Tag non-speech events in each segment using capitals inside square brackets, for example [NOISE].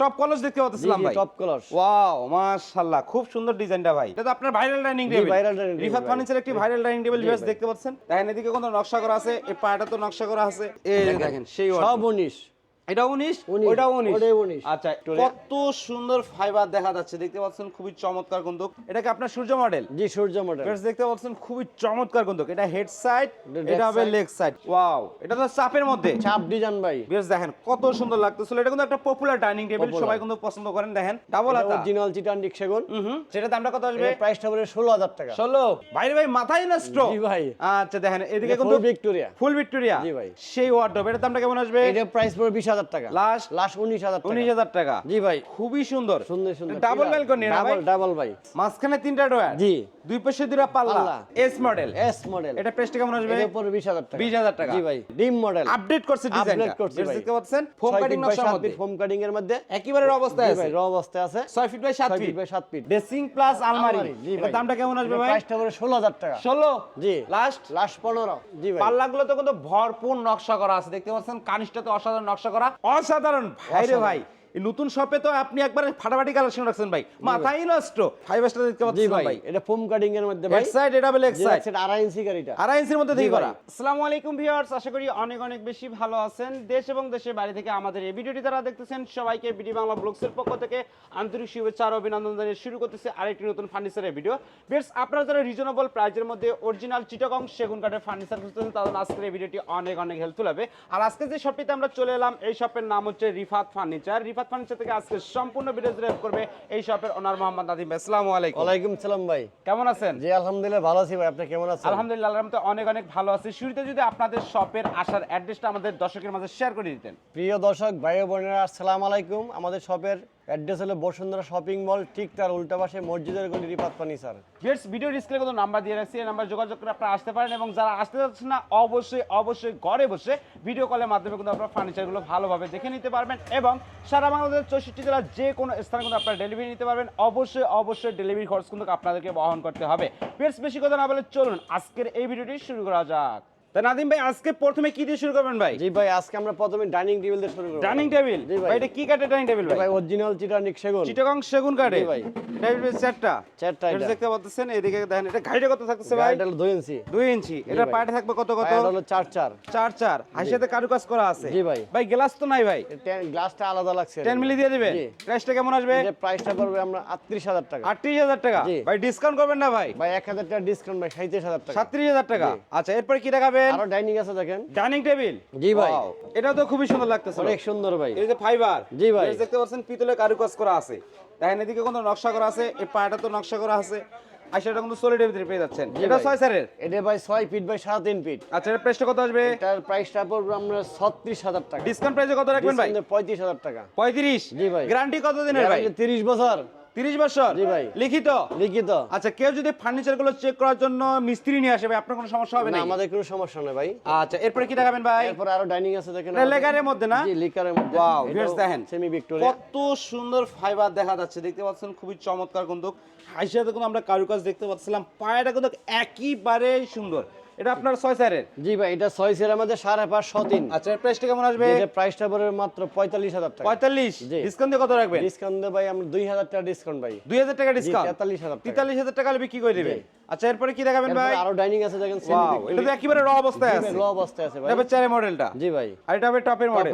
Top কলস দেখতে পাচ্ছিলাম ভাই। টপ কলস ওয়াও মাশাআল্লাহ খুব সুন্দর ডিজাইনটা ভাই। এটা তো আপনার viral dining table viral dining Rifat furniture একটি ভাইরাল ডাইনিং টেবিল ভিউয়ার্স দেখতে পাচ্ছেন। দেখেন এদিকে কোন নকশা করা আছে এই পাটা তো নকশা করা আছে। এই দেখেন সেই সব এটা 19 19, 19 আচ্ছা কত সুন্দর ফাইবার দেখা যাচ্ছে দেখতে পাচ্ছেন খুবই চমৎকার কিন্তু এটা আপনার সূর্য মডেল জি সূর্য মডেল ভিউয়ার্স দেখতে পাচ্ছেন খুবই চমৎকার কিন্তু এটা হেড সাইড এটা হবে লেগ সাইড ওয়াও এটা তো চাপের মধ্যে। চাপ ডিজাইন ভাই। ভিউয়ার্স দেখেন কত সুন্দর লাগতেছিল। এটা কিন্তু একটা পপুলার ডাইনিং টেবিল সবাই কিন্তু পছন্দ করেন। দেখেন ডাবল হাতা। অরিজিনাল চিটান ডিক হুম সেটা দামটা কত আসবে? প্রাইসটা বলে টাকা। ভাই ভাই মাথায় নষ্ট জি ভাই। আচ্ছা দেখেন এদিকে কিন্তু Victoria। ফুল ভিক্টোরিয়া জি ভাই। সেই ওয়ার্ডরোব এটার দামটা কেমন আসবে? প্রাইস পড়বে বিশ হাজার টাকা। লাস্ট লাস্ট উনিশ হাজার উনিশ হাজার টাকা। জি ভাই। খুবই সুন্দর। সুন্দর সুন্দর। ডাবল ব্যালকনি ডাবল ডাবল ভাই। মাঝখানে তিনটা ডোয়ার জি। দুই পাশে দুইটা পাল্লা। পাল্লা। এস মডেল এস মডেল এটা প্রাইসটা কেমন আসবে? এটা পড়বে বিশ টাকা। 20,000 টাকা। জি ভাই। ডিম মডেল আপডেট করছে ডিজাইনটা Update করছে ভাই। দেখতে পাচ্ছেন? ফোম কাটিং নকশার মধ্যে। ফোম কাটিং এর মধ্যে। একেবারে অবস্থায় আছে। র অবস্থায় আছে। 6 feet by 7 feet feet by সাত ফিট ড্রেসিং প্লাস আলমারি আলমারি, জি এটার ভাই। দামটা কেমন আসবে ভাই? প্রাইসটা টাকা। 16 জি। লাস্ট লাস্ট পনেরো। জি ভাই। পাল্লাগুলো তো কিন্তু ভরপুর নকশা করা আছে। দেখতে পাচ্ছেন? কানিসটাতে অসাধারণ নকশা করা অসাধারণ। ভাই ভাই। নতুন শপে তো আপনি একবারে ফাটাফাটি কালেকশন রাখছেন ভাই। মাথাই নষ্ট। ফাইভ স্টার দেখতে পাচ্ছেন ভাই। এটা ফোম কাটিং এর মধ্যে ভাই। এক সাইড এটা বলে এক জি সাইড সেটা আড়াই ইঞ্চি গাড়িটা। আড়াই ইঞ্চির মধ্যে দিয়ে করা। আসসালামু আলাইকুম ভিউয়ার্স আশা করি অনেক অনেক বেশি ভালো আছেন। দেশ এবং দেশের বাইরে থেকে আমাদের এই ভিডিওটি যারা দেখতেছেন সবাইকে বিডি বাংলা ব্লগসের পক্ষ থেকে আন্তরিক শুভেচ্ছা আর অভিনন্দন জানিয়ে শুরু করতেছে আরেকটি নতুন ফার্নিচারের ভিডিও বেশ আপনারা যারা রিজনেবল প্রাইজের মধ্যে অরিজিনাল চিটাগং সেগুন কাঠের ফার্নিচার খুঁজতেছেন তাদের আজকের এই ভিডিওটি অনেক অনেক হেল্পফুল হবে। আর আজকে যে শপটিতে আমরা চলে এলাম এই শপের নাম হচ্ছে রিফাত ফার্নিচার রিফাত ফার্নিচার থেকে আজকে সম্পূর্ণ ভিডিও হেল্প করবে এই শপের ওনার মোহাম্মদ নাদিম আসসালামু আলাইকুম। ওয়ালাইকুম সালাম ভাই। কেমন আছেন? জি আলহামদুলিল্লাহ ভালো আছি ভাই। আপনি কেমন আছেন? আলহামদুলিল্লাহ আলহামদুলিল্লাহ অনেক অনেক ভালো আছি। শুরুতে যদি আপনাদের শপের আসার অ্যাড্রেসটা আমাদের দর্শকের মাঝে শেয়ার করে দিতেন। প্রিয় দর্শক ভাই ও বোনেরা আসসালামু আলাইকুম। আমাদের শপের অ্যাড্রেস হলো বসুন্ধরা শপিং মল, ঠিক তার উল্টা পাশে মসজিদের গলি Rifat furniture viewers video display কত নাম্বার দিয়ে রাখছি, এই নাম্বার যোগাযোগ করে আপনারা আসতে পারেন এবং যারা আসতে যাচ্ছেন না, অবশ্যই অবশ্যই ঘরে বসে ভিডিও কলের মাধ্যমে কিন্তু আপনারা ফার্নিচারগুলো ভালোভাবে দেখে নিতে পারবেন এবং সারা বাংলাদেশের চৌষট্টি জেলার যে কোনো স্থানে কিন্তু আপনারা ডেলিভারি নিতে পারবেন। অবশ্যই অবশ্যই ডেলিভারি খরচ কিন্তু আপনাদেরকে বহন করতে হবে। ভিউয়ার্স বেশি কথা না বলে চলুন, আজকের এই ভিডিওটি শুরু করা যাক। তা নাদিম ভাই আজকে প্রথমে কি দিয়ে শুরু করবেন ভাই? জি ভাই আজকে আমরা প্রথমে ডাইনিং টেবিল দিয়ে শুরু করব। Dining table? জি ভাই। এটা কি কাঠের ডাইনিং টেবিল ভাই? ভাই অরিজিনাল চিটানিক সেগুন। চিটাগং সেগুন ভাই। টেবিল সেটটা চারটা এটা এটা। দেখতে পাচ্ছেন এদিকে দেখেন এটা কত থাকতেছে ভাই? হলো দুই ইঞ্চি। দুই ইঞ্চি। এটা। পায়টা থাকবে কত কত? পায়াটা হলো চার চার। চার চার। হাসিতে কারুকাজ করা আছে। জি ভাই। ভাই গ্লাস তো নাই ভাই। গ্লাসটা আলাদা লাগছে। টেন মিলি দিয়ে দিবেন। প্রাইসটা কেমন আসবে? এটার প্রাইসটা পড়বে আমরা আটত্রিশ হাজার টাকা। আটত্রিশ হাজার টাকা। ভাই ডিসকাউন্ট করবেন না ভাই? ভাই এক হাজার টাকা ডিসকাউন্ট ভাই সাঁত্রিশ হাজার টাকা। সাতত্রিশ হাজার টাকা। আচ্ছা এরপর কি দেখাবেন আরও ডাইনিং আছে দেখেন। Dining table? জি ভাই। এটা তো খুবই সুন্দর লাগতেছে। অনেক সুন্দর ভাই। এই যে ফাইবার। জি ভাই। দেখতে পাচ্ছেন পিতলের কারুকাজ করা আছে। দেখেন এদিকে কোনো নকশা করা আছে এই পায়াটা তো নকশা করা আছে। আর সেটা কিন্তু সলিডের ভিতরে পেয়ে যাচ্ছেন। এটা ছয় স্যারের? এটা ভাই ছয় ফিট বাই সাড়ে তিন ফিট। আচ্ছা এর প্রাইসটা কত আসবে? এটার প্রাইসটা পড়বে আমরা ছত্রিশ হাজার টাকা। ডিসকাউন্ট প্রাইসে কত রাখবেন ভাই? পঁয়ত্রিশ হাজার টাকা। পঁয়ত্রিশ? জি ভাই। গ্যারান্টি কত দিনের ভাই? তিরিশ বছর। তিরিশ বছর? জি ভাই। লিখিত? লিখিত। আচ্ছা কেউ যদি ফার্নিচারগুলো চেক করার জন্য মিস্ত্রি নিয়ে আসে ভাই আপনার কোনো সমস্যা হবে না, আমাদের কোনো সমস্যা নেই ভাই। আচ্ছা এরপরে কি দেখাবেন ভাই? এরপর আরও ডাইনিং আছে দেখেন লেকারের মধ্যে না? জি লিকারের মধ্যে। Wow, viewers দেখেন। সেমি ভিক্টোরিয়া কত সুন্দর ফাইবার দেখা যাচ্ছে দেখতে পাচ্ছেন খুবই চমৎকার কিন্তু। হাইসাতে কিন্তু আমরা কারুকাজ দেখতে পাচ্ছিলাম পায়াটা কিন্তু একইবারে সুন্দর। এটা আপনার ছয় স্যারের? জি ভাই এটা ছয় সের আমাদের সাড়ে পাঁচ তিন। আচ্ছা এর প্রাইসটা কেমন আসবে? এটা প্রাইসটা পড়বে মাত্র পঁয়তাল্লিশ হাজার টাকা। পঁয়তাল্লিশ? জি। ডিসকাউন্ট দিয়ে কত রাখবেন? ডিসকাউন্ট দেবো ভাই আমরা দুই হাজার টাকা ডিসকাউন্ট ভাই। দুই হাজার টাকা ডিসকাউন্ট তেতাল্লিশ হাজার টাকা। তেতাল্লিশ হাজার টাকা হলে বিক্রি করে দিবেন? আচ্ছা এরপরে কি দেখাবেন ভাই? আরও ডাইনিং আছে দেখেন ওয়াও এটা তো একেবারে র অবস্থায় আছে। লো অবস্থায় আছে ভাই। এটা চারের মডেলটা জি ভাই। আর এটা হবে টপের মডেল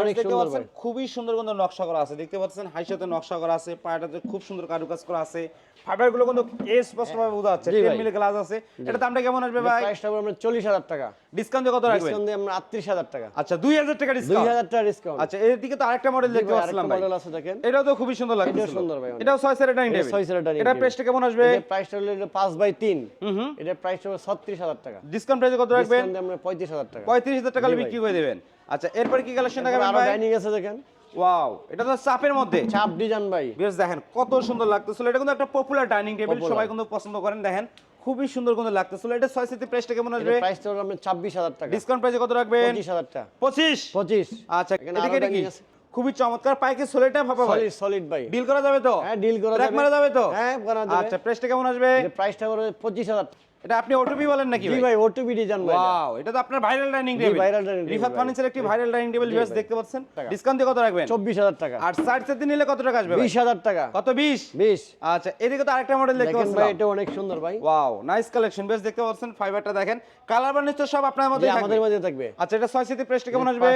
অনেক সুন্দর ভাই। খুবই সুন্দর কিন্তু নকশা করা আছে। দেখতে পাচ্ছেন হাইসাতে নকশা করা আছে পায়াটাতে খুব সুন্দর কারুকাজ করা আছে। ফাইবারগুলো কিন্তু স্পষ্ট ভাবে বোঝা যাচ্ছে জি 10 মিলি গ্লাস আছে। এটা দামটা কেমন আসবে ভাই? প্রাইসটা পড়বে আমরা চল্লিশ হাজার টাকা। ডিসকাউন্ট কত রাখবেন? ডিসকাউন্ট আমরা আটত্রিশ হাজার টাকা। আচ্ছা 2000 টাকা দুই ডিসকাউন্ট হাজার টাকা ডিসকাউন্ট আচ্ছা এদিকে তো আরেকটা মডেল দেখতে পাচ্ছিলাম ভাই। মডেল আছে দেখেন। এটাও তো খুবই সুন্দর লাগছে এটাও সুন্দর ভাই। এটাও 6 সেটের ডাইনিং এটা টেবিল ছয় সেটের dining এটা প্রাইসটা কেমন আসবে? প্রাইসটা হলো এটা পাঁচ বাই তিন হুম হুম এটার প্রাইসটা হলো ছত্রিশ হাজার টাকা। ডিসকাউন্ট প্রাইসে কত রাখবেন? আমরা পঁয়ত্রিশ হাজার টাকা। 35000 টাকা বিক্রি করে দিবেন। আচ্ছা এরপরে কি কালেকশন দেখাবেন আরও ডাইনিং আছে দেখেন। ওয়াও এটা তো চাপের মধ্যে। চাপ ডিজাইন ভাই। বেশ দেখেন কত সুন্দর লাগতেছিল। এটা কিন্তু একটা পপুলার ডাইনিং টেবিল সবাই কিন্তু পছন্দ করেন দেখেন। খুবই সুন্দর কিন্তু লাগতেছিল। এটা ছয় সিটি প্রাইসটা কেমন আসবে? প্রাইসটা ছাব্বিশ হাজার টাকা। ডিসকাউন্ট প্রাইসে কত রাখবেন? পঁচিশ হাজার টাকা। পঁচিশ? পঁচিশ। আচ্ছা এটা কি। খুবই চমৎকার পাইকে সলিডটা ভাপা ভাই। সলিড ভাই। ডিল করা যাবে তো? হ্যাঁ ডিল করা যাবে। মারা যাবে তো? হ্যাঁ করা যাবে। আচ্ছা প্রাইসটা কেমন আসবে? প্রাইসটা পঁচিশ হাজার। এটা আপনি ওটিপি বলেন নাকি জি ভাই? ওটিপি ডিজাইন ভাই ওয়াও এটা তো আপনার viral dining table dining table Rifat furniture একটি ভাইরাল ডাইনিং টেবিল ভিউয়ার্স দেখতে পাচ্ছেন? ডিসকাউন্ট দিয়ে কত রাখবেন? চব্বিশ হাজার টাকা। আর সাইড সেট নিলে কত টাকা আসবে ভাই? বিশ হাজার টাকা। কত 20 বিশ। আচ্ছা এদিকে তো আরেকটা মডেল দেখতে দেখেন ভাই এটা অনেক সুন্দর ভাই। ওয়াও নাইস কালেকশন বেশ দেখতে পাচ্ছেন ফাইবারটা দেখেন। কালার বার্নিশ তো সব আপনার মধ্যেই আমাদের থাকবে। মধ্যে থাকবে। আচ্ছা এটা 6 সিটি প্রেসটা কেমন আসবে?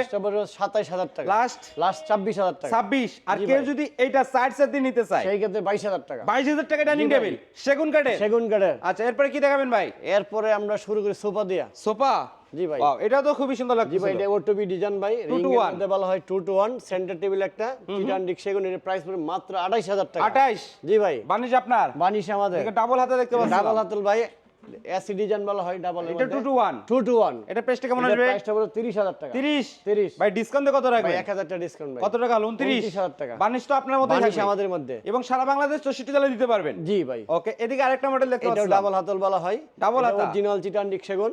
সাতাইশ হাজার টাকা। লাস্ট লাস্ট ছাব্বিশ হাজার টাকা। 26 আর কেউ যদি এইটা সাইড সেট নিতে চায়? সেই ক্ষেত্রে বাইশ হাজার টাকা। 22000 টাকা ডাইনিং টেবিল সেগুন কাঠের? সেগুন কাঠের। আচ্ছা এরপরে কি দেখাবেন ভাই এরপরে আমরা শুরু করি সোফা দিয়া। সোফা? জি ভাই। ওয়াও এটা তো খুবই সুন্দর জি লাগছে ভাই এটা ওটুবি ডিজাইন ভাই রিং এর। বলা হয় 2 টু 1 সেন্টার টেবিল একটা টিটান ডিক সেগুন এর প্রাইস পড়ে মাত্র আঠাইশ হাজার টাকা। 28 জি ভাই। বানিশ আপনার? বানিশ আমাদের। এটা ডাবল হাতে দেখতে পাচ্ছেন ডাবল হাতল ভাই এসি ডিজাইন বলা হয় ডাবল এটা 2 টু 1 টু টু ওয়ান এটা প্রেসটা কেমন আসবে? প্রাইসটা তিরিশ হাজার টাকা। 30 তিরিশ। ভাই ডিসকাউন্ট কত ভাই এক হাজার টাকা ডিসকাউন্ট ভাই। কত টাকা 29 29,000 টাকা। বানিশ তো আপনার বানিশ থাকবে। আমাদের মধ্যে। এবং সারা বাংলাদেশ 64 জেলায় দিতে পারবেন। জি ভাই। ওকে এদিকে আরেকটা মডেল দেখতে পাচ্ছেন ডাবল হাতল বলা হয়। Double হাতা। অরিজিনাল চিটান ডিক সেগুন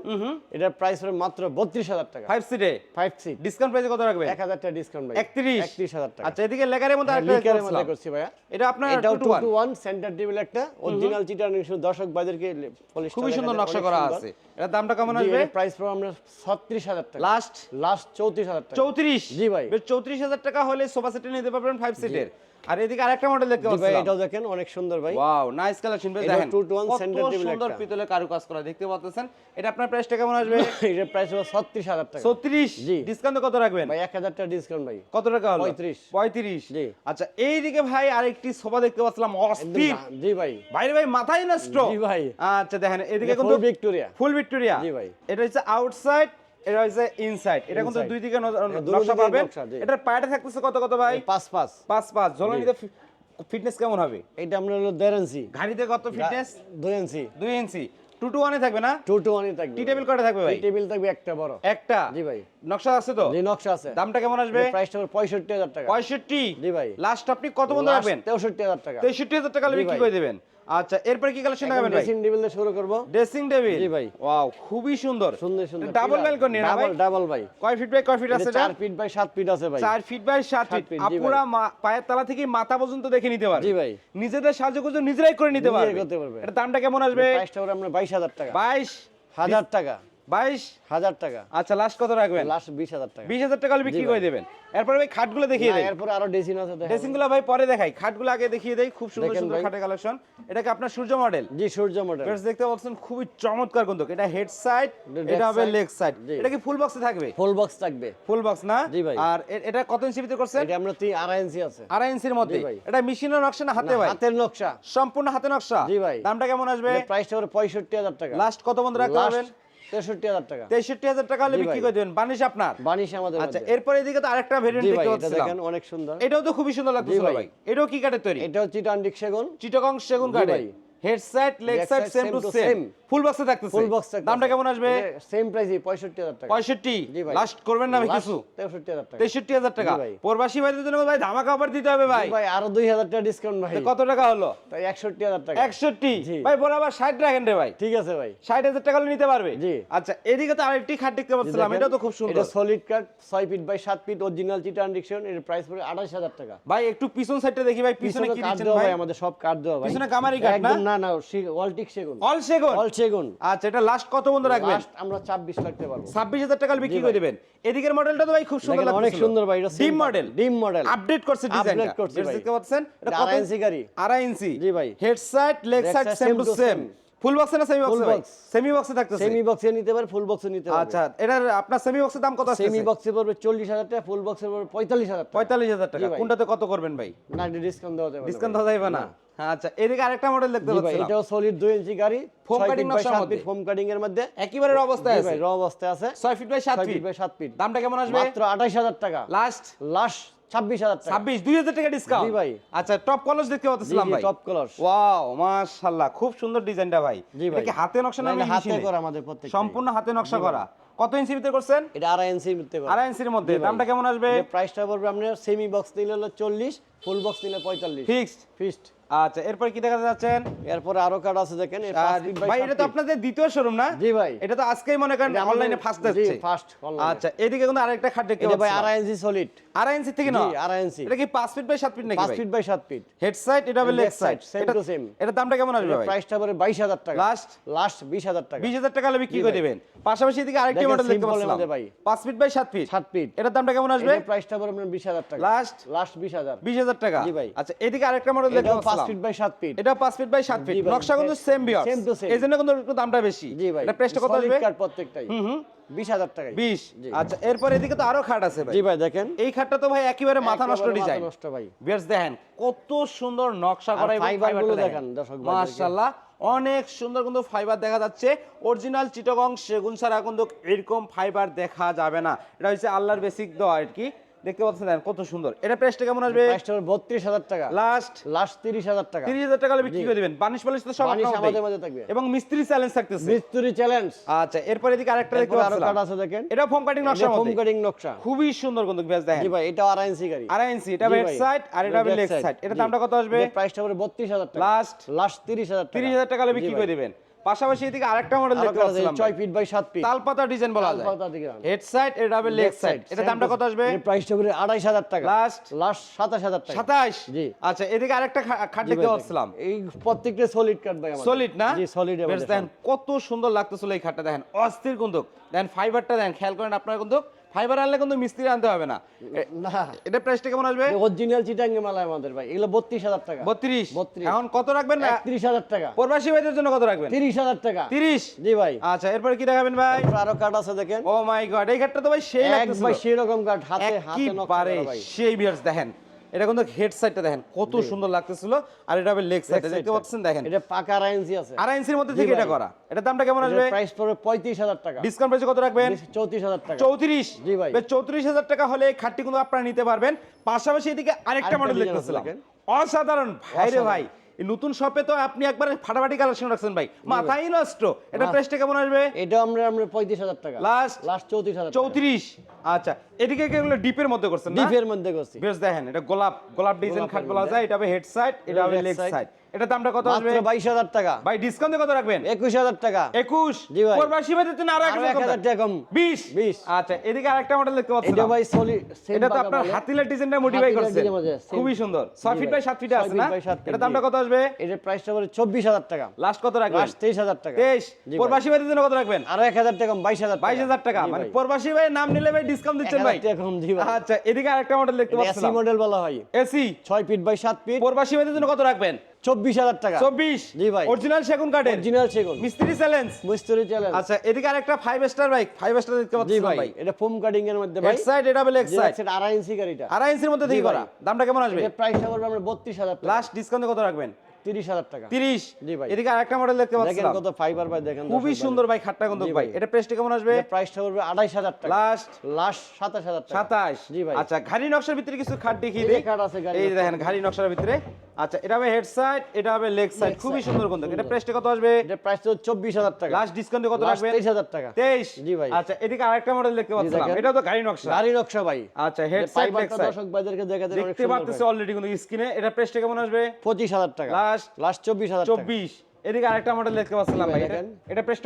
এটার প্রাইস পড়ে মাত্র বত্রিশ হাজার টাকা। 5 সিটে ফাইভ সিট ডিসকাউন্ট প্রাইসে কত এক হাজার টাকা ডিসকাউন্ট ভাই। 31 একত্রিশ হাজার টাকা। আচ্ছা এদিকে লেগারের মধ্যে আরেকটা দেখতে মধ্যে করছি ভাইয়া। এটা আপনার 2 two two two 1 centre table একটা। অরিজিনাল চিটান দর্শক ভাইদেরকে polish খুবই সুন্দর নকশা করা আছে। এটার দামটা কেমন আসবে? প্রাইস পড়বে আমরা ছত্রিশ হাজার টাকা। লাস্ট লাস্ট চৌত্রিশ হাজার টাকা। 34 জি ভাই। বেশ 34000 টাকা হলে সোফা সেট নিতে পারবেন 5 সিটের আর এদিকে আরেকটা মডেল দেখতে জি ভাই এটাও দেখেন অনেক সুন্দর ভাই। ওয়াও নাইস কালেকশন এটা দেখেন। two to one কত center table সুন্দর একটা। পিতলের কারুকাজ করা দেখতে পাচ্ছেন? এটা আপনার প্রাইসটা কেমন আসবে? [LAUGHS] এটার প্রাইস হলো ছত্রিশ হাজার টাকা। 36 জি। ডিসকাউন্ট কত রাখবেন? ভাই এক হাজার টাকা ডিসকাউন্ট ভাই। কত টাকা হলো? 35 35 জি। আচ্ছা এইদিকে ভাই আরেকটি সোফা দেখতে পাচ্ছিলাম অস্থির। জি ভাই। বাইরে ভাই মাথায় নষ্ট জি ভাই। আচ্ছা দেখেন এদিকে কিন্তু ভিক্টোরিয়া ফুল ভিক্টোরিয়া জি ভাই। এটা হচ্ছে আউটসাইড এটা হচ্ছে ইনসাইড এটা কিন্তু দুই দিকে নকশা পাবেন। এটার পায়াটা থাকতেছে কত কত ভাই? পাঁচ পাঁচ। পাঁচ পাঁচ। ঝোলনিতে ফিটনেস কেমন হবে? এটা আমরা হলো দেড় ইঞ্চি। ঘাড়িতে কত ফিটনেস দুই ইঞ্চি। দুই ইঞ্চি। টু টু ওয়ানে থাকবে না? টু টু ওয়ানই থাকবে। টি টেবিল কটা থাকবে ভাই? টি টেবিল থাকবে একটা বড়। একটা? জি ভাই। নকশা আছে তো? জি নকশা আছে। দামটা কেমন আসবে? প্রাইসটা হবে পঁয়ষট্টি হাজার টাকা। পঁয়ষট্টি? জি ভাই। লাস্ট আপনি কত বন্ধ রাখবেন? তেষট্টি হাজার টাকা। তেষট্টি হাজার টাকা হলে জি বিক্রি। করে দেবেন। আচ্ছা এরপরে কি কালেকশন দেখাবেন ভাই? ড্রেসিং টেবিল দিয়ে শুরু করব। ড্রেসিং টেবিল জি ভাই। ওয়াও খুবই সুন্দর। সুন্দর সুন্দর। ডাবল ব্যালকনি না ভাই? ডাবল ভাই। কয় ফিট বাই কয় ফিট আছে এটা? ফিট বাই 7 ফিট আছে ভাই। 4 ফিট বাই 7 ফিট আপুরা পায়ের তলা থেকে মাথা পর্যন্ত দেখে নিতে পারবে। জি ভাই। নিজেদের সাজগোজ নিজেরাই করে নিতে পারবে। এটা দামটা কেমন আসবে? প্রাইসটা আমরা বাইশ হাজার টাকা। বাইশ? হাজার টাকা। বাইশ? হাজার টাকা। আচ্ছা লাস্ট কত রাখবেন? লাস্ট বিশ হাজার টাকা। বিশ হাজার টাকা বিক্রি করে দেবেন। এরপরে ভাই খাটগুলো দেখিয়ে না, দেন আরও ড্রেসিং আছে দেখাবো। ভাই পরে দেখাই। খাটগুলো আগে দেখিয়ে দেই। খুব সুন্দর সুন্দর খাটের কালেকশন এটা আপনার সূর্য মডেল জি সূর্য মডেল বেশ দেখতে পাচ্ছেন খুবই চমৎকার কিন্তু। এটা হেড সাইড এটা এটা হবে লেগ সাইড এটা কি ফুল বক্সে থাকবে? ফুল বক্স থাকবে। ফুল বক্স না? জি ভাই। আর এটা কত ইঞ্চি ভিতরে করছেন? এটা আমরা তিন আড়াই ইঞ্চি আছে। আড়াই ইঞ্চির মধ্যে। এটা মেশিনের নকশা না হাতে ভাই? হাতের নকশা। সম্পূর্ণ হাতে নকশা? জি ভাই। দামটা কেমন আসবে? প্রাইসটা হবে পঁয়ষট্টি হাজার টাকা। লাস্ট কত বন্ধ রাখতে পারবেন? তেষট্টি হাজার টাকা। তেষট্টি হাজার টাকা হলে বিক্রি করে দেবেন। বানিশ আপনার। বানিশ আমাদের আচ্ছা মধ্যে। এদিকে তো আরেকটা ভেরিয়েন্ট দেখতে দেখেন অনেক সুন্দর। এটাও তো খুবই সুন্দর লাগছে ভাই। এটাও কি কাঠের তৈরি? এটা হচ্ছে টান্ডিক সেগুন। চিটাগং সেগুন জি leg Leg same to same full বক্সে থাকতেছে। ফুল বক্স দামটা কেমন আসবে? সেম প্রাইসই পঁয়ষট্টি হাজার টাকা। 65 জি ভাই। লাস্ট করবেন না কিছু? তেষট্টি হাজার টাকা। 63000 টাকা। প্রবাসী ভাইদের জন্য ভাই ধামাকা অফার দিতে হবে ভাই। ভাই আরও দুই হাজার টাকা ডিসকাউন্ট ভাই। কত টাকা হলো? তাই একষট্টি হাজার টাকা। 61 ভাই বরাবর 60 রাখেন রে ভাই। ঠিক আছে ভাই। 60000 টাকা নিতে পারবে। জি। আচ্ছা এদিকে তো আরেকটি খাট দেখতে পাচ্ছিলাম এটা তো খুব সুন্দর। এটা সলিড কাট ছয় ফিট বাই সাত ফিট অরিজিনাল চিটান ডিকশন এর প্রাইস পড়ে আঠাশ হাজার টাকা। ভাই একটু পিছন সাইডটা দেখি ভাই পিছনে কি দিচ্ছেন ভাই? আমাদের সব কাঠ দেওয়া ভাই। পিছনে কামারি কাঠ না? না না ওয়ালটিক সেগুন। অল সেগুন? অল সেগুন। আচ্ছা এটা লাস্ট কত বন্ধ রাখবেন? লাস্ট আমরা ছাব্বিশ রাখতে পারব 26000 টাকা বিক্রি করে দিবেন। এদিকের মডেলটা তো ভাই খুব সুন্দর লাগছে অনেক সুন্দর ভাই এটা ডিম মডেল ডিম মডেল আপডেট করছে ডিজাইনটা Update করছে ভাই। দেখতে পাচ্ছেন? এটা কত? ইঞ্চি গাড়ি। আড়াই ইঞ্চি জি ভাই। Head side leg side same to same full বক্সে না সেমি বক্সে ভাই? সেমি বক্সে থাকতেছে। সেমি বক্সে নিতে পারে ফুল বক্সে নিতে পারে আচ্ছা এটার আপনার সেমি বক্সের দাম কত আছে সেমি বক্সে পড়বে চল্লিশ হাজার টাকা ফুল বক্সে পড়বে পঁয়তাল্লিশ হাজার টাকা। 45000 টাকা। কোনটাতে কত করবেন ভাই? না ডিসকাউন্ট দেওয়া যাবে ডিসকাউন্ট দেওয়া যাবে না। আচ্ছা এদিকে আরেকটা মডেল দেখতে পাচ্ছি এটাও সলিড দুই ইঞ্চি গাড়ি নকশার মধ্যে। feet foam এর মধ্যে। একেবারে অবস্থায় আছে। র অবস্থায় আছে। 6 ফিট বাই 7 ফিট বাই সাত ফিট দামটা কেমন আসবে? মাত্র আঠাশ হাজার টাকা। লাস্ট লাস্ট ছাব্বিশ হাজার টাকা। 26 2000 টাকা ডিসকাউন্ট জি ভাই। আচ্ছা টপ কলস দেখতে পাচ্ছিলাম ভাই। টপ কলার ওয়াও মাশাআল্লাহ খুব সুন্দর ডিজাইনটা ভাই। এটা ভাই। কি হাতে নকশা না হাতে করা আমাদের প্রত্যেক সম্পূর্ণ হাতে নকশা করা। কত ইঞ্চি ভিতরে করছেন? এটা আড়াই ইঞ্চি পারে আড়াই ইঞ্চির মধ্যে। দামটা কেমন আসবে? প্রাইসটা পড়বে আপনার সেমি বক্স নিলে হলো চল্লিশ ফুল বক্স নিলে পঁয়তাল্লিশ। ফিক্সড ফিক্সড আচ্ছা এরপর কি দেখা যাচ্ছেন? এরপরে আরও কার্ড আছে দেখেন by ভাই এটা তো আপনাদের দ্বিতীয় শোরুম না? জি ভাই। এটা তো আজকেই মনে করেন অনলাইনে ফার্স্ট online এ। আচ্ছা এদিকে কিন্তু আরেকটা খাট দেখতে এটা ভাই পাচ্ছি। আড়াই ইঞ্চি সলিড আড়াই ইঞ্চি থেকে না আড়াই ইঞ্চি। এটা কি পাঁচ ফিট বাই সাত ফিট নাকি পাঁচ ভাই? ফিট বাই সাত ফিট হেড সাইড এটা হবে leg side same to same। এটার দামটা কেমন আসবে ভাই? প্রাইসটা পরে বাইশ হাজার টাকা। Last? লাস্ট বিশ হাজার টাকা। বিশ হাজার টাকা হলে জি করে। দেবেন। পাশাপাশি এদিকে আরেকটি মডেল দেখতে মধ্যে ভাই। পাঁচ ফিট বাই সাত ফিট সাত ফিট এটার দামটা কেমন আসবে? প্রাইসটা আপনার বিশ হাজার টাকা। Last? লাস্ট বিশ হাজার। বিশ হাজার টাকা। জি ভাই। আচ্ছা এদিকে আরেকটা মডেল দেখতে ফিট বাই সাত ফিট এটা পাঁচ ফিট বাই সাত ফিট নকশা কিন্তু সেম বিয়ার Same to same। এই কিন্তু একটু দামটা বেশি। জি ভাই। এটা প্রাইসটা কত আসবে? card প্রত্যেকটাই। হুম হুম। বিশ হাজার টাকা বিশ। জি। আচ্ছা এরপর এদিকে তো আরও খাট আছে ভাই। জি ভাই দেখেন। এই খাটটা তো ভাই একেবারে মাথা নষ্ট ডিজাইন নষ্ট ভাই। বিয়ার্স দেখেন কত সুন্দর নকশা করা এবং দেখান দর্শক। মাশাআল্লাহ অনেক সুন্দর কিন্তু ফাইবার দেখা যাচ্ছে। অরিজিনাল চিটগং সেগুন ছাড়া কিন্তু এরকম ফাইবার দেখা যাবে না। এটা হচ্ছে আল্লাহর বেসিক দেওয়া আর কি। দেখতে পাচ্ছেন দেখেন কত সুন্দর। এটা প্রাইসটা কেমন আসবে? প্রাইসটা পরে বত্রিশ হাজার টাকা। লাস্ট লাস্ট তিরিশ হাজার টাকা। তিরিশ হাজার টাকা হলে বিক্রি করে দিবেন। বানিশ পালিশ তো সব আমাদের মধ্যেই। মাঝে থাকবে। এবং মিস্ত্রি চ্যালেঞ্জ থাকতেছে। মিস্ত্রি চ্যালেঞ্জ আচ্ছা এরপর এদিকে আরেকটা দেখতে আরও পাচ্ছিলাম। আছে দেখেন। এটা ফোম কাটিং নকশা ফোম কাটিং নকশা। খুবই সুন্দর কিন্তু বেশ দেখেন। জি ভাই এটা ইঞ্চি গাড়ি। ইঞ্চি এটা হেড সাইড আর এটা হবে লেগ সাইড এটা দামটা কত আসবে? প্রাইসটা পরে বত্রিশ হাজার টাকা। লাস্ট লাস্ট তিরিশ হাজার টাকা। তিরিশ হাজার টাকা হলে বিক্রি করে দিবেন। পাশাপাশি এদিকে আরেকটা মডেল দেখতে card আছে, পাচ্ছিলাম ছয় ফিট বাই সাত ফিট তালপাতা ডিজাইন বলা যায়। তালপাতা আন। হেড সাইড এটা হবে লেগ সাইড এটা দামটা কত আসবে? এর প্রাইসটা পরে আড়াইশ হাজার টাকা। লাস্ট লাস্ট সাতাশ হাজার টাকা। সাতাশ? জি। আচ্ছা এদিকে আরেকটা খাট দেখতে পাচ্ছিলাম। এই প্রত্যেকটা সলিড কার্ড ভাই আমাদের। সলিড না? জি সলিড বেশ দেখেন কত সুন্দর লাগতেছিল এই খাটটা দেখেন। অস্থির কিন্তু। দেখেন ফাইবারটা দেখেন খেয়াল করেন আপনারা কিন্তু ফাইবার আনলে কিন্তু মিস্ত্রি আনতে হবে না। না। এটা প্রাইসটা কেমন আসবে? অরিজিনাল চিটাঙ্গে মালা আমাদের ভাই। এগুলো বত্রিশ হাজার টাকা। বত্রিশ? 32 এখন কত রাখবেন না তিরিশ হাজার টাকা। প্রবাসী ভাইদের জন্য কত রাখবেন? তিরিশ হাজার টাকা। তিরিশ? জি ভাই। আচ্ছা এরপর কি দেখাবেন ভাই? আরও কার্ড আছে দেখেন। ও মাই গড এই কার্ডটা তো ভাই সেই ভাই সেই রকম কার্ড হাতে হাতে নক পারে সেই বিয়ার্স দেখেন। এটা কিন্তু হেড সাইডটা দেখেন কত সুন্দর লাগতেছিল। আর এটা হবে লেগ সাইডটা দেখতে পাচ্ছেন দেখেন। এটা পাকা আড়াই আছে। আড়াই ইঞ্চির মধ্যে থেকে এটা করা। এটা দামটা কেমন আসবে? প্রাইস পড়বে পঁয়ত্রিশ হাজার টাকা। ডিসকাউন্ট প্রাইসে কত রাখবেন? চৌত্রিশ হাজার টাকা। চৌত্রিশ? জি ভাই। চৌত্রিশ হাজার টাকা হলে খাটটি কিন্তু আপনারা নিতে পারবেন। পাশাপাশি এদিকে আরেকটা মডেল দেখতেছিলাম। অসাধারণ। ভাই রে ভাই। নতুন শপে তো আপনি একবারে ফাটাফাটি কালেকশন রাখছেন ভাই। মাথাই নষ্ট এটা। প্রাইসটা কেমন আসবে? এটা আমরা আমরা পঁয়ত্রিশ হাজার টাকা। লাস্ট লাস্ট চৌত্রিশ হাজার চৌত্রিশ? আচ্ছা এদিকে এগুলো ডিপের মধ্যে করছেন ডিপের মধ্যে করছি। বেশ দেখেন এটা গোলাপ গোলাপ ডিজাইন খাট বলা যায় এটা হবে হেড সাইড এটা হবে লেগ সাইড এটা দামটা কত আসবে? মাত্র বাইশ হাজার টাকা। ভাই ডিসকাউন্টে কত রাখবেন? একুশ হাজার টাকা। একুশ? জি ভাই। প্রবাসী ভাইদের জন্য আরও আরও এক হাজার টাকা কম। বিশ? 20 আচ্ছা এদিকে আরেকটা মডেল দেখতে পাচ্ছেন এটা ভাই সলিড এটা তো আপনার হাতিলের ডিজাইনটা মডিফাই করছে। খুবই সুন্দর। 6 ফিট বাই 7 ফিটে আছে না? এটা দামটা কত আসবে? এটার প্রাইসটা চব্বিশ হাজার টাকা। লাস্ট কত রাখবেন? লাস্ট তেইশ হাজার টাকা। 23 জি ভাই। প্রবাসী ভাইদের জন্য কত রাখবেন? আরও এক হাজার টাকা বাইশ হাজার বাইশ হাজার টাকা। মানে। প্রবাসী ভাই নাম নিলে ভাই ডিসকাউন্ট দিচ্ছেন 1000 ভাই কম জি ভাই। আচ্ছা এদিকে আরেকটা মডেল দেখতে এসি মডেল বলা হয়। এসি? ছয় ফিট বাই সাত ফিট প্রবাসী ভাইদের জন্য কত রাখবেন? চব্বিশ হাজার টাকা। 24 জি ভাই। অরিজিনাল সেগুন কাঠের? অরিজিনাল সেগুন। মিস্ত্রি চ্যালেঞ্জ? মিস্ত্রি চ্যালেঞ্জ। আচ্ছা এদিকে আরেকটা five star bike five star দেখতে জি ভাই এটা ফোম কাটিং এর মধ্যে ভাই। হেড সাইড এটা হবে লেগ সাইড আড়াই ইঞ্চি গাড়িটা। আড়াই ইঞ্চির মধ্যে থেকে করা। দামটা কেমন আসবে? প্রাইস প্রাইসটা আমরা বত্রিশ হাজার লাস্ট ডিসকাউন্টে কত রাখবেন? তিরিশ হাজার টাকা। 30 জি ভাই। এদিকে আরেকটা মডেল দেখতে দেখেন কত ফাইবার ভাই দেখেন খুবই সুন্দর ভাই খাটটা কিন্তু ভাই। ভাই। এটা প্রেসটা কেমন আসবে? প্রাইসটা পড়বে আড়াইশ হাজার টাকা। লাস্ট লাস্ট সাতাশ হাজার টাকা। 27 জি ভাই। আচ্ছা ঘাড়ি নকশার ভিতরে কিছু খাট দেখিয়ে এই খাট আছে গাড়ি এই দেখেন ঘাড়ি নকশার ভিতরে। আচ্ছা এটা হবে হেড সাইড এটা হবে লেগ সাইড খুবই সুন্দর কিন্তু এটা প্রেসটা কত আসবে? এটার প্রাইস তো চব্বিশ হাজার টাকা। লাস্ট ডিসকাউন্টে কত রাখবেন? তেইশ হাজার টাকা। 23 জি ভাই। আচ্ছা এদিকে আরেকটা মডেল দেখতে পাচ্ছিলাম। দেখেন। এটাও তো গাড়ি নকশা। গাড়ি নকশা ভাই। আচ্ছা হেড সাইড লেগ সাইড দর্শক ভাইদেরকে দেখাতে পাচ্ছেন অলরেডি কিন্তু স্ক্রিনে এটা প্রেসটা কেমন আসবে? পঁচিশ হাজার টাকা। Last লাস্ট চব্বিশ হাজার চব্বিশ। এদিকে আরেকটা মডেল দেখতে পাচ্ছিলাম ভাই। ভাই, এটা- দেখেন।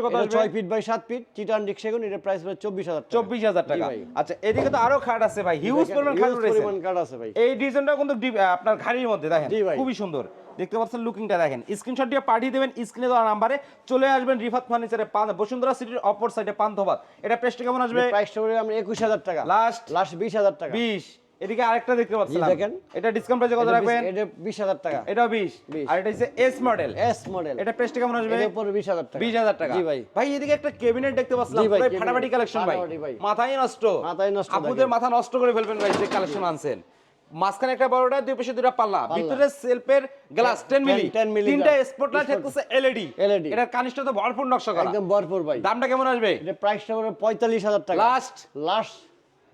কত আসবে? ছয় ফিট বাই সাত ফিট চিটান ডিক্সেগুন এটার প্রাইস পড়বে চব্বিশ হাজার টাকা। চব্বিশ হাজার টাকা। ভাই। আচ্ছা এদিকে তো আরও খাট আছে ভাই। হিউজ পরিমাণ খাট রয়েছে। পরিমাণ কার্ড আছে ভাই। এই ডিজাইনটা কিন্তু আপনার ঘাড়ির মধ্যে দেখেন। খুবই সুন্দর। দেখতে পাচ্ছেন লুকিংটা দেখেন। স্ক্রিনশট দিয়ে পাঠিয়ে দেবেন স্ক্রিনে দেওয়া নাম্বারে চলে আসবেন রিফাত ফার্নিচারে বসুন্ধরা সিটির অপর সাইডে পান্থবাদ এটা কেমন আসবে? প্রাইসটা পড়বে আমরা একুশ হাজার টাকা। লাস্ট লাস্ট বিশ হাজার টাকা। বিশ। এদিকে আরেকটা দেখতে পাচ্ছিলাম। দেখেন। এটা ডিসকাউন্ট প্রাইসে কত রাখবেন? এটা বিশ হাজার টাকা। এটাও বিশ। 20 আর এটা হচ্ছে এস মডেল এস মডেল এটা প্রেসটা কেমন আসবে? এটার উপরে বিশ হাজার টাকা। বিশ হাজার টাকা। জি ভাই। ভাই এদিকে একটা ক্যাবিনেট দেখতে পাচ্ছিলাম। ভাই, পুরো ফাটাফাটি কালেকশন ভাই। মাথায় নষ্ট। মাথায় নষ্ট আপুদের মাথা নষ্ট করে ফেলবেন ভাই যে কালেকশন আনছেন। মাঝখানে একটা বড়টা দুই পাশে দুটা পাল্লা। ভিতরে সেলফের গ্লাস 10 মিলি 10 মিলি তিনটা। স্পটলাইট থাকতেছে এলইডি LED এটার কানিসটা তো ভরপুর নকশা করা। একদম ভরপুর ভাই। দামটা কেমন আসবে? এটা প্রাইসটা পঁয়তাল্লিশ হাজার টাকা। লাস্ট লাস্ট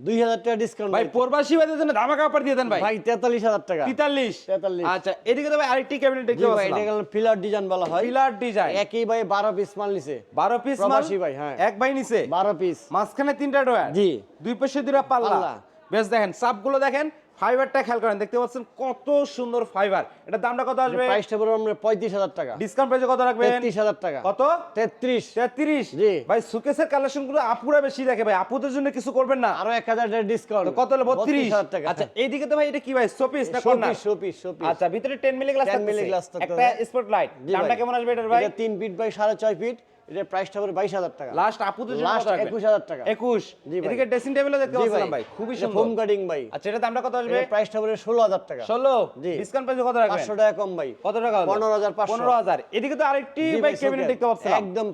দুই হাজার টাকা ডিসকাউন্ট ভাই প্রবাসী ভাইদের জন্য ধামাকা অফার দিয়ে দেন ভাই। ভাই তেতাল্লিশ হাজার টাকা। 43 43 আচ্ছা এদিকে তো ভাই আরেকটি ক্যাবিনেট দেখতে ভাই এটা পাচ্ছিলাম ফিলার ডিজাইন বলা হয়। পিলার ডিজাইন একই ভাই বারো পিস মাল নিছে। 12 পিস প্রবাসী ভাই, হ্যাঁ। এক ভাই নিছে? বারো পিস মাঝখানে তিনটা ডয়ার জি। দুই পাশে পাল্লা। পাল্লা। বেশ দেখেন সাপগুলো দেখেন ফাইবারটা খেয়াল করেন দেখতে পাচ্ছেন কত সুন্দর ফাইবার এটার দামটা কত আসবে? প্রাইসটা পড়বে আমরা পঁয়ত্রিশ হাজার টাকা। ডিসকাউন্ট প্রাইসে কত রাখবেন? তেত্রিশ হাজার টাকা। কত? তেত্রিশ। তেত্রিশ? জি। ভাই সুকেসের কালেকশনগুলো আপুরা বেশি দেখে ভাই আপুদের জন্য কিছু করবেন না। আরও এক হাজার ডিসকাউন্ট কত হলো? বত্রিশ। হাজার টাকা। আচ্ছা এইদিকে তো ভাই এটা কি ভাই? শোপিস না কর্নার শোপিস শোপিস শোপিস আচ্ছা ভিতরে 10 মিলি গ্লাস 10 মিলি থাকতেছে। একটা স্পট লাইট দামটা কেমন আসবে এটার ভাই? এটা তিন ফিট বাই সাড়ে ছয় ফিট এটার প্রাইসটা পড়বে বাইশ হাজার টাকা। লাস্ট আপুদের জন্য লাস্ট একুশ হাজার টাকা। 21 জি ভাই। এদিকে ড্রেসিং টেবিলও দেখতে পাচ্ছিলাম ভাই। খুবই সুন্দর। ফোম কাটিং ভাই। আচ্ছা এটা দামটা কত আসবে? প্রাইসটা পড়বে ষোলো হাজার টাকা। 16 জি। ডিসকাউন্ট প্রাইসে কত রাখবেন? পাঁচশো টাকা কম ভাই। কত টাকা হলো? 15,500 15000 এদিকে তো আরেকটি ভাই ক্যাবিনেট দেখতে পাচ্ছিলাম। একদম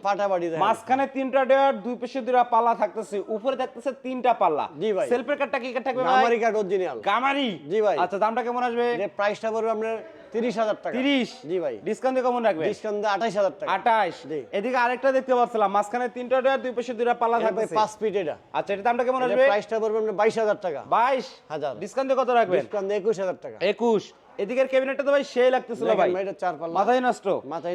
দেখেন। মাঝখানে তিনটা ডেয়ার দুই পাশে দুইটা পাল্লা থাকতেছে উপরে থাকতেছে তিনটা পাল্লা। জি ভাই। সেলফের কাটটা কি কাট থাকবে ভাই? গামারি কাঠ অরিজিনাল গামারি জি ভাই। আচ্ছা দামটা কেমন আসবে? প্রাইসটা পড়বে আপনার তিরিশ হাজার টাকা। 30 জি ভাই। ডিসকাউন্ট কেমন রাখবে? ডিসকাউন্ট আঠাশ হাজার টাকা। 28 জি। এদিকে আরেকটা দেখতে পাচ্ছিলাম মাঝখানে তিনটা ডেয়ার দুই পাশে দুইটা পাল্লা থাকবে পাঁচ ফিট এটা। আচ্ছা দামটা কেমন এটার আসবে? প্রাইসটা পড়বে বাইশ হাজার টাকা। 22 হাজার। ডিসকাউন্ট কত ডিসকাউন্ট একুশ হাজার টাকা। 21 এদিকের ক্যাবিনেটটা তো ভাই সেই লাগতেছিল ভাই। এটা চার পাল্লা নষ্ট।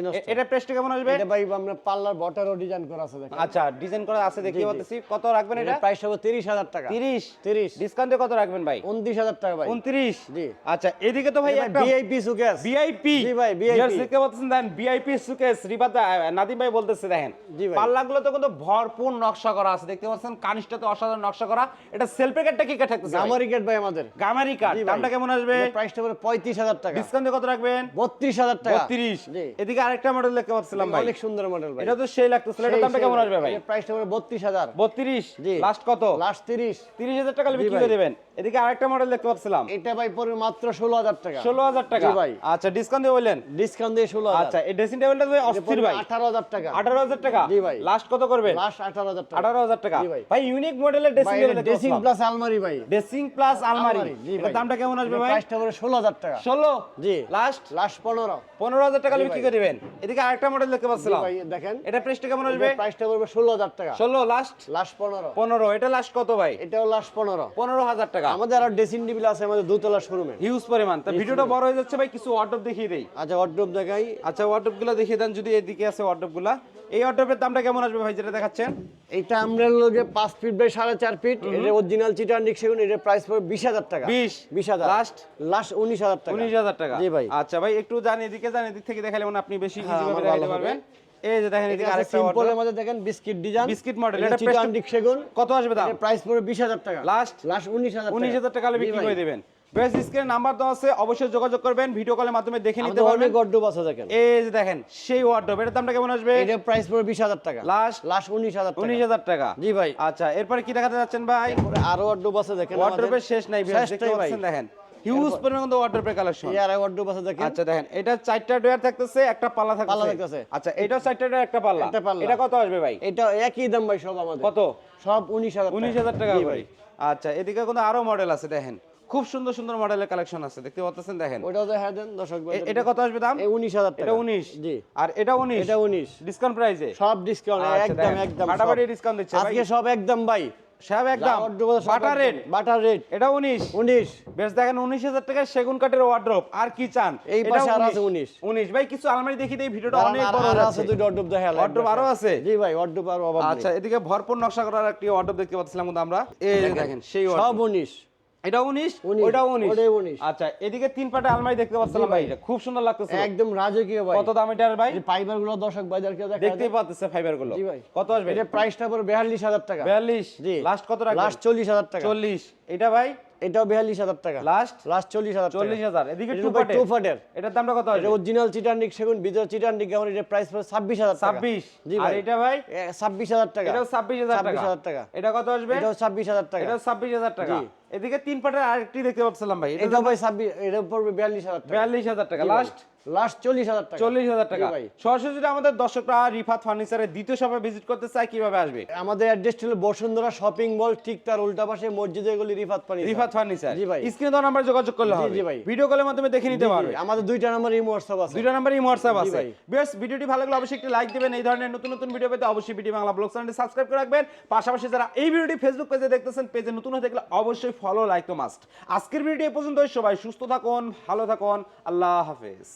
নষ্ট। এটা প্রেসটা কেমন আসবে? এটা ভাই আমরা পাল্লার ডিজাইন করা আছে আচ্ছা ডিজাইন করা আছে দেখি বলতেছি কত রাখবেন এটা? প্রাইস হবে 30000 টাকা। 30 30 ডিসকাউন্টে কত রাখবেন ভাই? 29000 টাকা ভাই। 29 জি। আচ্ছা এদিকে তো ভাই একটা ভিআইপি সুকেস ভিআইপি জি ভাই ভিআইপি ইয়ার সিকে বলতেছেন দেখেন ভিআইপি সুকেস রিবাত নাদিম ভাই বলতেছে দেখেন। পাল্লাগুলো তো কিন্তু ভরপুর নকশা করা আছে দেখতে পাচ্ছেন? কানিস্টাতে অসাধারণ নকশা করা। এটা সেলফের কাটটা কি কাট থাকতেছে গামারি কাট ভাই আমাদের। গামারি কাট দামটা কেমন আসবে? প্রাইসটা হবে 35 হাজার কত রাখবেন? বত্রিশ হাজার টাকা। বত্রিশ। এদিকে আরেকটা মডেল দেখতে পাচ্ছিলাম ভাই। অনেক সুন্দর মডেল সেই লাগতেছিল এটা কেমন আসবে ভাই? প্রাইস বত্রিশ হাজার। বত্রিশ? লাস্ট কত? লাস্ট তিরিশ। তিরিশ হাজার টাকা বিক্রি করে দেবেন। এদিকে আরেকটা মডেল দেখতে পাচ্ছিলাম। এটা ভাই পড়বে মাত্র ষোলো হাজার টাকা। 16000 টাকা? ভাই। আচ্ছা ডিসকাউন্ট দিয়ে বললেন? ডিসকাউন্ট দিয়ে ষোলো আচ্ছা এই ড্রেসিং টেবিলটা ভাই অস্থির ভাই। আঠারো হাজার টাকা। 18000 টাকা? জি ভাই। লাস্ট কত করবেন লাস্ট আঠারো হাজার টাকা। 18000 টাকা। ভাই। ইউনিক মডেলের ড্রেসিং টেবিল ড্রেসিং প্লাস আলমারি ভাই। ড্রেসিং প্লাস আলমারি। ভাই। দামটা কেমন আসবে ভাই? প্রাইসটা পড়বে ষোলো হাজার টাকা। 16 জি। লাস্ট লাস্ট পনেরো। 15000 টাকা বিক্রি করে দিবেন। এদিকে আরেকটা মডেল দেখতে পাচ্ছিলাম। ভাই দেখেন। এটা প্রাইসটা কেমন আসবে? প্রাইসটা পড়বে ষোলো হাজার টাকা। 16 লাস্ট লাস্ট পনেরো। 15 এটা লাস্ট কত ভাই? এটাও লাস্ট পনেরো। 15000 টাকা। আমাদের আরও ড্রেসিং টেবিল আছে আমাদের দুতলা শোরুমে হিউজ পরিমাণ। তা ভিডিওটা বড় হয়ে যাচ্ছে ভাই কিছু ওয়ার্ডরোব দেখিয়ে দেই। আচ্ছা ওয়ার্ড্রোব দেখাই। আচ্ছা গুলো দেখিয়ে দেন যদি এদিকে আছে গুলা এই ওয়ার্ডরোবের দামটা কেমন আসবে ভাই যেটা দেখাচ্ছেন? এইটা আমরা লোকে পাঁচ ফিট বাই সাড়ে চার ফিট এটা অরিজিনাল চিটার নিক সেগুন এটার প্রাইস পড়বে বিশ হাজার টাকা। 20 বিশ হাজার। লাস্ট লাস্ট উনিশ হাজার টাকা। উনিশ হাজার টাকা। জি ভাই। আচ্ছা ভাই একটু জান এদিকে জান এদিক থেকে দেখালে মানে আপনি বেশি হ্যাঁ, ইজি আমার ভাবে দেখাতে পারবেন। এই যে দেখেন এদিকে আরেকটা সিম্পলের মধ্যে দেখেন বিস্কিট ডিজাইন বিস্কিট মডেল এটা এটা কত আসবে দাম? প্রাইস পড়বে বিশ হাজার টাকা। লাস্ট লাস্ট উনিশ হাজার উনিশ হাজার টাকা হলে বিক্রি করে দেবেন। বেশ স্ক্রিনে নাম্বার দেওয়া আছে অবশ্যই যোগাযোগ করবেন ভিডিও কলের মাধ্যমে দেখে নিতে পারবেন। অনেক ওয়ার্ড্রোব আছে দেখেন। এই যে দেখেন সেই ওয়ার্ডরোব এটার দামটা কেমন আসবে? এটার প্রাইস পড়বে বিশ হাজার টাকা। লাস্ট লাস্ট উনিশ হাজার টাকা। উনিশ হাজার টাকা। জি ভাই। আচ্ছা এরপরে কি দেখাতে যাচ্ছেন ভাই? এরপরে আরও ওয়ার্ড্রোব আছে দেখেন ওয়ার্ডরোবের শেষ নাই শেষ দেখতে পাচ্ছেন দেখেন। হিউজ পরিমাণ কিন্তু ওয়ার্ডরোবের কালেকশন এই আর ওয়ার্ড্রোব আছে দেখেন। আচ্ছা দেখেন এটা চারটা ডয়ার থাকতেছে একটা পাল্লা পাল্লা থাকতেছে। থাকতেছে। আচ্ছা এটাও চারটা ডয়ার একটা পাল্লা। এটা কত আসবে ভাই? এটা একই দাম ভাই সব আমাদের। কত? সব উনিশ হাজার উনিশ হাজার টাকা ভাই। আচ্ছা এদিকে কিন্তু আরও মডেল আছে দেখেন। খুব সুন্দর সুন্দর মডেলের কালেকশন আছে দেখতে পাচ্ছেন দেখেন। ওটাও দেখা দেন দর্শক ভাই। এটা কত আসবে দাম? এই উনিশ হাজার টাকা। এটা উনিশ। জি। আর এটা উনিশ? এটা উনিশ। ডিসকাউন্ট প্রাইসে সব ডিসকাউন্ট আচ্ছা, একদম একদম ফাটাফাটি discount দিচ্ছে ভাই। আজকে সব একদম ভাই। সাহেব একদম। বাটার রেট বাটার রেট এটা 19 19 বেশ দেখেন 19000 টাকার সেগুন কাঠের ওয়ার্ড্রপ আর কি চান? এই পাশে আর আছে 19 19 ভাই কিছু আলমারি দেখি দেই ভিডিওটা অনেক বড় আছে ওয়ার্ড্রপ ওয়ার্ড্রপ আরও আছে? জি ভাই ওয়ার্ড্রপ আরও অভাব আচ্ছা এদিকে ভরপুর নকশা করার একটি ওয়ার্ড্রপ দেখতে পাচ্ছিলাম আমরা। এই দেখেন সেই সব 19 এটা। আচ্ছা এদিকে তিন পাটে আলমারি দেখতে পাচ্ছিলাম ভাই খুব সুন্দর লাগতেছে একদম রাজকীয় ভাই কত দাম এটার ভাই ফাইবারগুলো দর্শক ভাইদেরকে দেখা দেখতেই পাচ্ছেছে ফাইবারগুলো জি ভাই। কত আসবে এটা প্রাইসটা পড়বে বিয়াল্লিশ হাজার টাকা বিয়াল্লিশ জি লাস্ট কত রাখবেন লাস্ট চল্লিশ হাজার টাকা চল্লিশ এটা ভাই এটাও বিয়াল্লিশ হাজার টাকা লাস্ট লাস্ট চল্লিশ হাজার চল্লিশ হাজার এদিকে এটা টু টু ফাটের এটার দামটা কত এটা অরিজিনাল সেগুন এটা প্রাইস ছাব্বিশ হাজার টাকা ছাব্বিশ আর এটা ভাই ছাব্বিশ হাজার টাকা এটাও ছাব্বিশ হাজার টাকা এটা কত আসবে এটাও ছাব্বিশ হাজার টাকা এটাও ছাব্বিশ হাজার টাকা। এদিকে তিন পাটের আরেকটি দেখতে পাচ্ছিলাম ভাই। এটা ভাই ছাব্বিশ এটা পড়বে বিয়াল্লিশ হাজার টাকা। বিয়াল্লিশ হাজার টাকা। লাস্ট লাস্ট চল্লিশ হাজার টাকা। চল্লিশ হাজার টাকা। ভাই। সরাসরি যদি আমাদের দর্শকরা রিফাত ফার্নিচারের দ্বিতীয় ভিজিট করতে চায় কীভাবে আসবে? আমাদের অ্যাড্রেস হলো বসুন্ধরা শপিং মল ঠিক তার উল্টা পাশে মসজিদের গলি রিফাত পানি রিফাত ফার্নিচার। জি ভাই। স্ক্রিনে দেওয়া নাম্বার যোগাযোগ করলে হবে। জি ভাই। ভিডিও কলের মাধ্যমে দেখে নিতে পারবে। আমাদের দুইটা নাম্বার ইমো হোয়াটসঅ্যাপ আছে। দুইটা নাম্বারই হোয়াটসঅ্যাপ জি আছে। বেশ ভিডিওটি ভালো লাগলে অবশ্যই একটি লাইক দিবেন। এই ধরনের নতুন নতুন ভিডিও পেতে অবশ্যই ভিডিও বাংলা ব্লগ চ্যানেলটি সাবস্ক্রাইব করে রাখবেন। পাশাপাশি যারা এই ভিডিওটি ফেসবুক পেজে দেখতেছেন পেজে নতুন হয়ে থাকলে অবশ্যই ফলো লাইক মাস্ট আজকের ভিডিও এ পর্যন্ত সবাই সুস্থ থাকুন ভালো থাকুন। আল্লাহ হাফেজ।